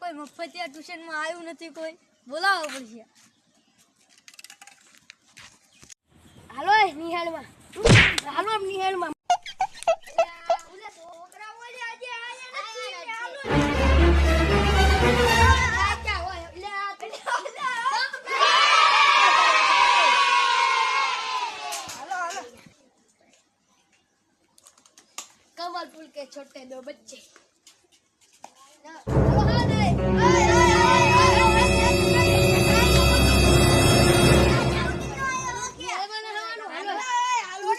કોઈ મફતિયા ટ્યુશનમાં આવ્યું નથી કોઈ બોલાવો પડશે હાલો એ નિહાળમાં હાલો એમ નિહાળમાં कमल फूल के छोटे दो बच्चे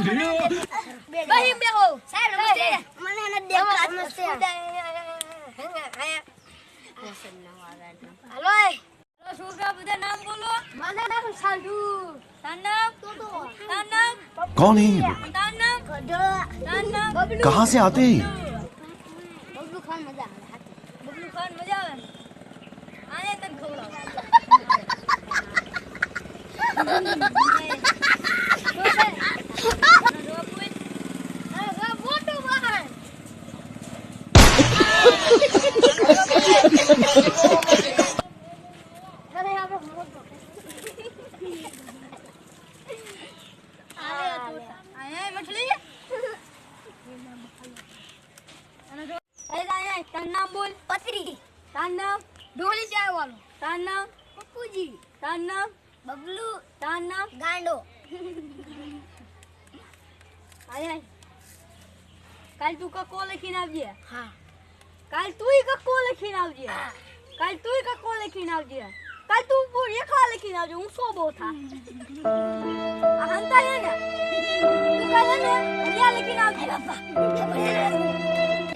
બહી બેહો સાહેબ નમસ્તે મને ન દેખતા નમસ્તે હાલો તો છોકરા બધા નામ બોલો મારા નામ સાંડુ તારું નામ તારું નામ कौन है ये? તારું નામ તારું નામ બબલુ कहाँ से आते हैं ये? બબલુ ખાન મજા આવે બબલુ ખાન મજા આવે તારું નામ બોલ પતરી તારું નામ ઢોલી ચાય વાળો તારું નામ પપ્પુજી તારું નામ બબલુ તારું નામ ગાંડો આયા કાલ તું કક્કો લખીને આવજે હા કાલ તુંય કક્કો લખીને આવજે કાલ તુંય કક્કો લખીને આવજે કાલ તું પૂરી એકલા લખીને આવજે હું સો બહુ થા આ હંતા હે ને તું કાલ હે ને હરિયા લખીને આવજે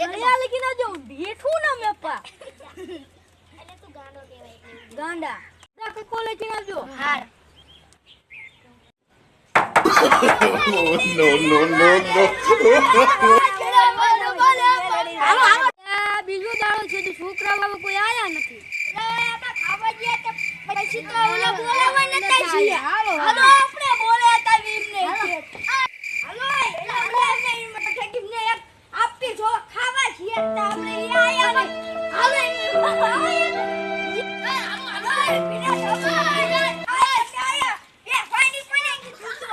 હરિયા લખીને આવજો બેઠું ના મેપા એટલે તું ગાંડો કહેવાય ગાંડા જા કક્કો લખીને આવજો હા no, no, no, no. દાડો છે તો છોકરા બાબા કોઈ આયા નથી. પછી તો ઓલા બોલાવા નતા છીએ હાલો, હાલો. આપણે બોલ્યા હતા વીરને. હાલો. આપણે એમને માટે ઠગીને એક આપી જો ખાવા છીએ તો આપણે આયા હાલો એમને હાલો હાલો બીજા સભા આયા આયા એ પાણી પાણી કીધું તો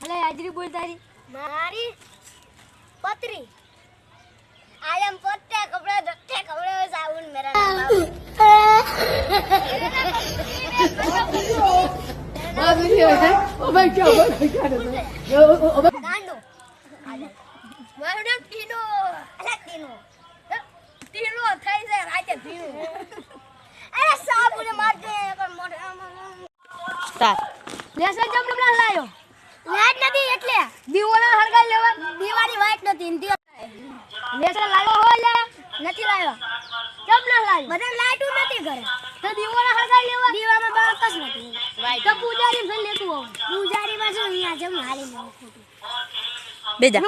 હલે હાજરી બોલ તારી મારી પત્રી. આયમ પોતે કપડા ધોતે કપડે સાબુન મેરા ગાંડો. મારું નામ ટીનો. અલા ટીનો. ટીનો થઈ જાય રાજે ટીનો. અરે સાબુને મારતે પણ મોઢે લેસન જમ લાયો. લાઈટ નથી એટલે. દીવાનો હળગાઈ લેવા. દીવાની વાઈટ નથી. ને લેસર લાયો હો લે નથી લાવ્યો. કેમ ન લાયો બધા લાઈટું નથી ઘરે. તો દીવાનો હળગાઈ લેવા. દીવામાં બાળક જ નથી. તો પૂજારી ફેર લેતું આવું? પૂજારીમાં શું અહીંયા જમ હાલી ન ખોટું. બેજા.